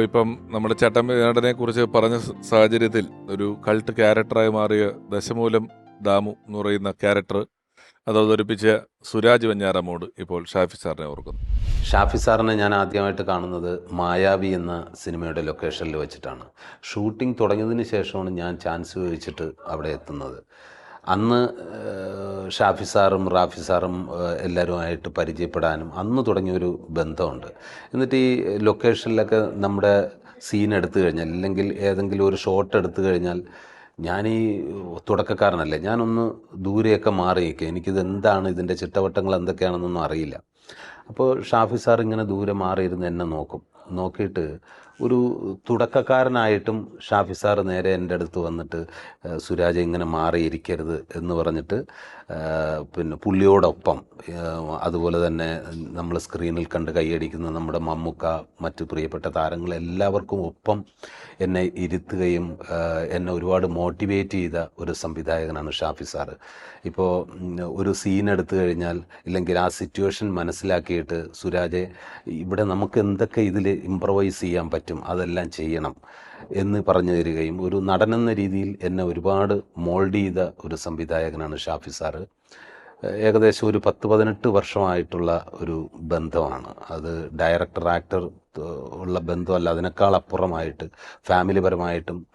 ഇപ്പം നമ്മുടെ ചട്ടമ്പിനാടനെ കുറിച്ച് പറഞ്ഞ സാഹചര്യത്തിൽ ഒരു കൾട്ട് ക്യാരക്ടറായി മാറിയ ദശമൂലം ദാമു എന്ന് പറയുന്ന ക്യാരക്ടർ അത് അവതരിപ്പിച്ച സുരാജ് വെഞ്ഞാറമോട് ഇപ്പോൾ ഷാഫി സാറിനെ ഓർക്കുന്നു. ഷാഫി സാറിനെ ഞാൻ ആദ്യമായിട്ട് കാണുന്നത് മായാവി എന്ന സിനിമയുടെ ലൊക്കേഷനിൽ വെച്ചിട്ടാണ്. ഷൂട്ടിംഗ് തുടങ്ങിയതിന് ശേഷമാണ് ഞാൻ ചാൻസ് ചോദിച്ചിട്ട് അവിടെ എത്തുന്നത്. അന്ന് ഷാഫി സാറും റാഫി സാറും എല്ലാവരുമായിട്ട് പരിചയപ്പെടാനും അന്ന് തുടങ്ങിയൊരു ബന്ധമുണ്ട്. എന്നിട്ട് ഈ ലൊക്കേഷനിലൊക്കെ നമ്മുടെ സീൻ എടുത്തു കഴിഞ്ഞാൽ അല്ലെങ്കിൽ ഏതെങ്കിലും ഒരു ഷോട്ട് എടുത്തു കഴിഞ്ഞാൽ ഞാൻ ഈ തുടക്കക്കാരനല്ലേ. ഞാനൊന്ന് ദൂരെയൊക്കെ മാറി നിൽക്കുക എനിക്കിത് എന്താണ് ഇതിന്റെ ചിട്ടവട്ടങ്ങൾ എന്തൊക്കെയാണെന്നൊന്നും അറിയില്ല. അപ്പോൾ ഷാഫി സാർ ഇങ്ങനെ ദൂരെ മാറിയിരുന്ന് എന്നെ നോക്കും. നോക്കിയിട്ട് ഒരു തുടക്കക്കാരനായിട്ടും ഷാഫി സാർ നേരെ എന്റെ അടുത്ത് വന്നിട്ട് സുരാജ് ഇങ്ങനെ മാറിയിരിക്കരുത് എന്ന് പറഞ്ഞിട്ട് പിന്നെ പുള്ളിയോടൊപ്പം അതുപോലെ തന്നെ നമ്മൾ സ്ക്രീനിൽ കണ്ട് കൈയടിക്കുന്ന നമ്മുടെ മമ്മുക്ക മറ്റു പ്രിയപ്പെട്ട താരങ്ങൾ എല്ലാവർക്കും ഒപ്പം എന്നെ ഇരുത്തുകയും എന്നെ ഒരുപാട് മോട്ടിവേറ്റ് ചെയ്ത ഒരു സംവിധായകനാണ് ഷാഫി സാറ് ഇപ്പോൾ ഒരു സീൻ എടുത്തു കഴിഞ്ഞാൽ ഇല്ലെങ്കിൽ ആ സിറ്റുവേഷൻ മനസ്സിലാക്കിയിട്ട് സുരാജെ ഇവിടെ നമുക്ക് എന്തൊക്കെ ഇതിൽ ഇമ്പ്രവൈസ് ചെയ്യാൻ പറ്റും? അതെല്ലാം ചെയ്യണം എന്ന് പറഞ്ഞു തരികയും ഒരു നടനെന്ന രീതിയിൽ എന്നെ ഒരുപാട് മോൾഡ് ചെയ്ത ഒരു സംവിധായകനാണ് ഷാഫി സാറ്. ഏകദേശം ഒരു പത്ത് പതിനെട്ട് വർഷമായിട്ടുള്ള ഒരു ബന്ധമാണ്. അത് ഡയറക്ടർ ആക്ടർ ഉള്ള ബന്ധമല്ല അതിനേക്കാൾ അപ്പുറമായിട്ട് ഫാമിലി പരമായിട്ടും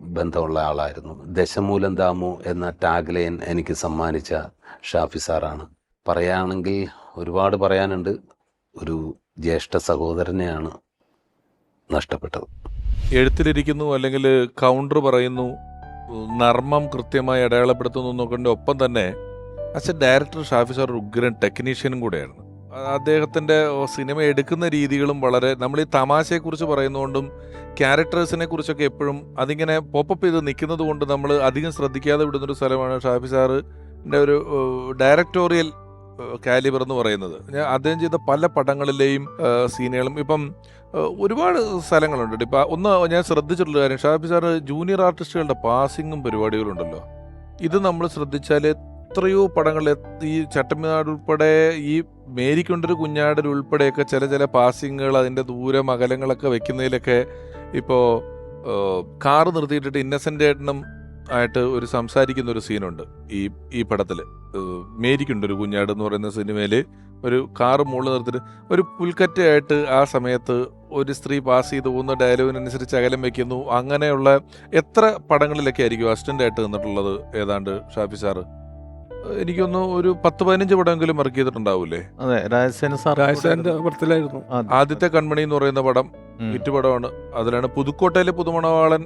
ബന്ധമുള്ള ആളായിരുന്നു. ദശമൂലം ദാമു എന്ന ടാഗ് ലൈൻ എനിക്ക് സമ്മാനിച്ച ഷാഫി സാറാണ്. പറയുകയാണെങ്കിൽ ഒരുപാട് പറയാനുണ്ട്. ഒരു ജ്യേഷ്ഠ സഹോദരനെയാണ് നഷ്ടപ്പെട്ടത്. എഴുത്തിലിരിക്കുന്നു അല്ലെങ്കിൽ കൗണ്ടർ പറയുന്നു നർമ്മം കൃത്യമായി അടയാളപ്പെടുത്തുന്നു എന്നൊക്കെ ഒപ്പം തന്നെ അച്ഛൻ ഡയറക്ടർ ഷാഫി സാർ ഉഗ്രൻ ടെക്നീഷ്യനും കൂടെയായിരുന്നു. അദ്ദേഹത്തിന്റെ സിനിമ എടുക്കുന്ന രീതികളും വളരെ നമ്മൾ ഈ തമാശയെക്കുറിച്ച് പറയുന്നതുകൊണ്ടും ക്യാരക്ടേഴ്സിനെ കുറിച്ചൊക്കെ എപ്പോഴും അതിങ്ങനെ പോപ്പപ്പ് ചെയ്ത് നിൽക്കുന്നത് കൊണ്ട് നമ്മൾ അധികം ശ്രദ്ധിക്കാതെ വിടുന്നൊരു സ്ഥലമാണ് ഷാഫി സാറിന്റെ ഒരു ഡയറക്ടോറിയൽ കാലിബർ എന്ന് പറയുന്നത്. ഞാൻ അദ്ദേഹം ചെയ്ത പല പടങ്ങളിലെയും സീനുകളും. ഇപ്പം ഒരുപാട് സ്ഥലങ്ങളുണ്ട് ഇപ്പം ഒന്ന് ഞാൻ ശ്രദ്ധിച്ചിട്ടുള്ള കാര്യം ഷാഫി സാറ് ജൂനിയർ ആർട്ടിസ്റ്റുകളുടെ പാസിങ്ങും പരിപാടികളുണ്ടല്ലോ. ഇത് നമ്മൾ ശ്രദ്ധിച്ചാൽ എത്രയോ പടങ്ങളിൽ ഈ ചട്ടമ്പിനാട് ഉൾപ്പെടെ ഈ മേരിക്കൊണ്ടൊരു കുഞ്ഞാടൽ ഉൾപ്പെടെയൊക്കെ ചില ചില പാസിങ്ങുകൾ അതിന്റെ ദൂരം അകലങ്ങളൊക്കെ വെക്കുന്നതിലൊക്കെ ഇപ്പോൾ കാറ് നിർത്തിയിട്ടിട്ട് ഇന്നസെന്റ് ഏട്ടനും ആയിട്ട് ഒരു സംസാരിക്കുന്ന ഒരു സീനുണ്ട്. ഈ ഈ പടത്തിൽ മേരിക്കുണ്ട് ഒരു കുഞ്ഞാട് എന്ന് പറയുന്ന സിനിമയിൽ ഒരു കാറ് മുകളിൽ നിർത്തിട്ട് ഒരു പുൽക്കറ്റയായിട്ട് ആ സമയത്ത് ഒരു സ്ത്രീ പാസ് ചെയ്ത് പോകുന്ന ഡയലോഗിനനുസരിച്ച് അകലം വെക്കുന്നു. അങ്ങനെയുള്ള എത്ര പടങ്ങളിലൊക്കെ ആയിരിക്കും അസിസ്റ്റന്റ് ആയിട്ട് നിന്നിട്ടുള്ളത് ഏതാണ്ട് ഷാഫി സാറ്? എനിക്കൊന്ന് ഒരു പത്ത് പതിനഞ്ച് പടമെങ്കിലും വർക്ക് ചെയ്തിട്ടുണ്ടാവൂലേ? അതെ രാജസേന ആദ്യത്തെ കൺമണി എന്ന് പറയുന്ന പടം ഹിറ്റ് പടമാണ്. അതിലാണ് പുതുക്കോട്ടയിലെ പുതുമണവാളൻ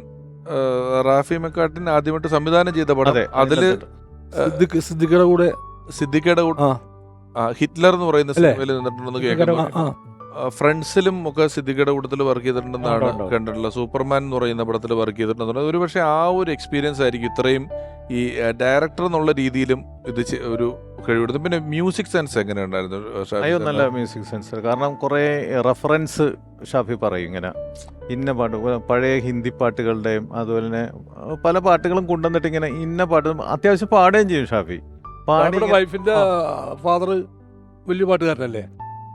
റാഫി മെക്കാട്ടിൻ ആദ്യമായിട്ട് സംവിധാനം ചെയ്ത പടം അതിൽ സിദ്ദിഖ് സിദ്ദിഖയുടെ കൂടെ സിദ്ദിഖയുടെ കൂടെ- ഹിറ്റ്ലർ എന്ന് പറയുന്ന? സിനിമയിൽ നിന്നിട്ടുണ്ടെന്ന് കേൾക്കുന്നു ഫ്രണ്ട്സിലും ഒക്കെ സിദ്ദിഖയുടെ കൂട്ടത്തിൽ വർക്ക് ചെയ്തിട്ടുണ്ടെന്നാണ്. കണ്ടിട്ടുള്ളത്. സൂപ്പർമാൻ എന്ന് പറയുന്ന പടത്തിൽ വർക്ക് ചെയ്തിട്ടുണ്ടെന്ന് ഒരു പക്ഷേ ആ ഒരു എക്സ്പീരിയൻസ് ആയിരിക്കും ഇത്രയും ഈ ഡയറക്ടർ എന്നുള്ള രീതിയിലും ഇത് ഒരു കഴിവെടുത്തു. പിന്നെ മ്യൂസിക് സെൻസ് എങ്ങനെ ഉണ്ടായിരുന്നു അയ്യോ നല്ല മ്യൂസിക് സെൻസ് കാരണം കുറേ റെഫറൻസ് ഷാഫി പറയും ഇങ്ങനെ. ഇന്ന പാട്ട് പഴയ ഹിന്ദി പാട്ടുകളുടെയും അതുപോലെ തന്നെ പല പാട്ടുകളും കൊണ്ടുവന്നിട്ട് ഇങ്ങനെ ഇന്ന പാട്ട് അത്യാവശ്യം പാടുകയും ചെയ്യും ഷാഫി. പാടി വൈഫിന്റെ ഫാദർ വലിയ പാട്ടുകാരനല്ലേ?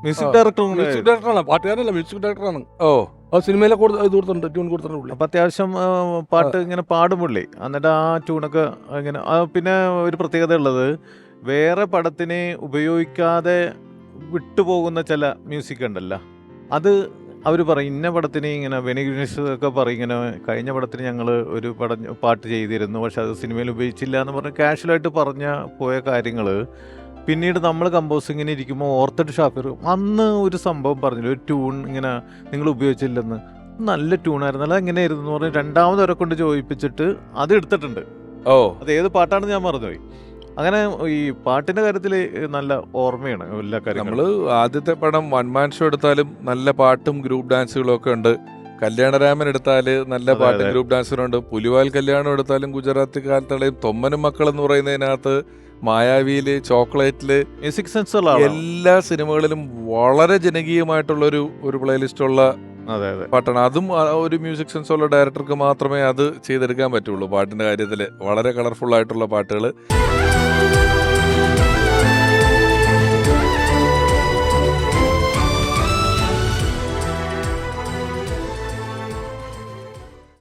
മ്യൂസിക് ഡയറക്ടർ മ്യൂസിക് ഡയറക്ടറാണ് പാട്ടുകാരനല്ല മ്യൂസിക് ഡയറക്ടറാണ് ഓ. ആ സിനിമയിലെ കൊടുത്ത് ഇത് കൊടുത്തിട്ടുണ്ട് ട്യൂൺ കൊടുത്തിട്ടുണ്ട്. അപ്പൊ അത്യാവശ്യം പാട്ട് ഇങ്ങനെ പാടും പുള്ളി എന്നിട്ട് ആ ട്യൂണൊക്കെ ഇങ്ങനെ പിന്നെ ഒരു പ്രത്യേകത ഉള്ളത് വേറെ പടത്തിനെ ഉപയോഗിക്കാതെ വിട്ടുപോകുന്ന ചില മ്യൂസിക് ഉണ്ടല്ലോ അത് അവർ പറയും ഇന്ന പടത്തിന് ഇങ്ങനെ വെനിഗ്രീസ് ഒക്കെ പറയും ഇങ്ങനെ കഴിഞ്ഞ പടത്തിന് ഞങ്ങൾ ഒരു പടം പാട്ട് ചെയ്തിരുന്നു പക്ഷെ അത് സിനിമയിൽ ഉപയോഗിച്ചില്ല എന്ന് പറഞ്ഞ് കാഷ്വലായിട്ട് പറഞ്ഞ പോയ കാര്യങ്ങൾ പിന്നീട് നമ്മൾ കമ്പോസിങ്ങിന് ഇരിക്കുമ്പോൾ ഓർത്തിട്ട് ഷാഫിർ അന്ന് ഒരു സംഭവം പറഞ്ഞില്ല ഒരു ട്യൂൺ ഇങ്ങനെ നിങ്ങൾ ഉപയോഗിച്ചില്ലെന്ന്. നല്ല ട്യൂണായിരുന്നു അല്ല എങ്ങനെയായിരുന്നു എന്ന് പറഞ്ഞ് രണ്ടാമത് അവരെ കൊണ്ട് ചോദിപ്പിച്ചിട്ട് അത് എടുത്തിട്ടുണ്ട്. ഓ. അത് ഏത് പാട്ടാണെന്ന് ഞാൻ മറന്നുപോയി. അങ്ങനെ ഈ പാട്ടിന്റെ കാര്യത്തിൽ നല്ല ഓർമ്മയാണ് എല്ലാ കാര്യങ്ങളും. നമ്മൾ ആദ്യത്തെ പടം വൺമാൻ ഷോ എടുത്താലും നല്ല പാട്ടും ഗ്രൂപ്പ് ഡാൻസുകളും ഒക്കെ ഉണ്ട്. കല്യാണരാമൻ എടുത്താൽ നല്ല പാട്ട് ഗ്രൂപ്പ് ഡാൻസുകളുണ്ട് പുലിവാൽ കല്യാണം എടുത്താലും ഗുജറാത്തി കാലത്തളയും തൊമ്മനും മക്കൾ എന്ന് പറയുന്നതിനകത്ത് മായാവിയിൽ ചോക്ലേറ്റിൽ മ്യൂസിക് സെൻസ് എല്ലാ സിനിമകളിലും വളരെ ജനകീയമായിട്ടുള്ള ഒരു ഒരു പ്ലേലിസ്റ്റ് ഉള്ള അതെ അതെ. പാട്ടാണ്. അതും ഒരു മ്യൂസിക് സെൻസ് ഉള്ള ഡയറക്ടർക്ക് മാത്രമേ അത് ചെയ്തെടുക്കാൻ പറ്റുള്ളൂ. പാട്ടിന്റെ കാര്യത്തിൽ വളരെ കളർഫുൾ ആയിട്ടുള്ള പാട്ടുകൾ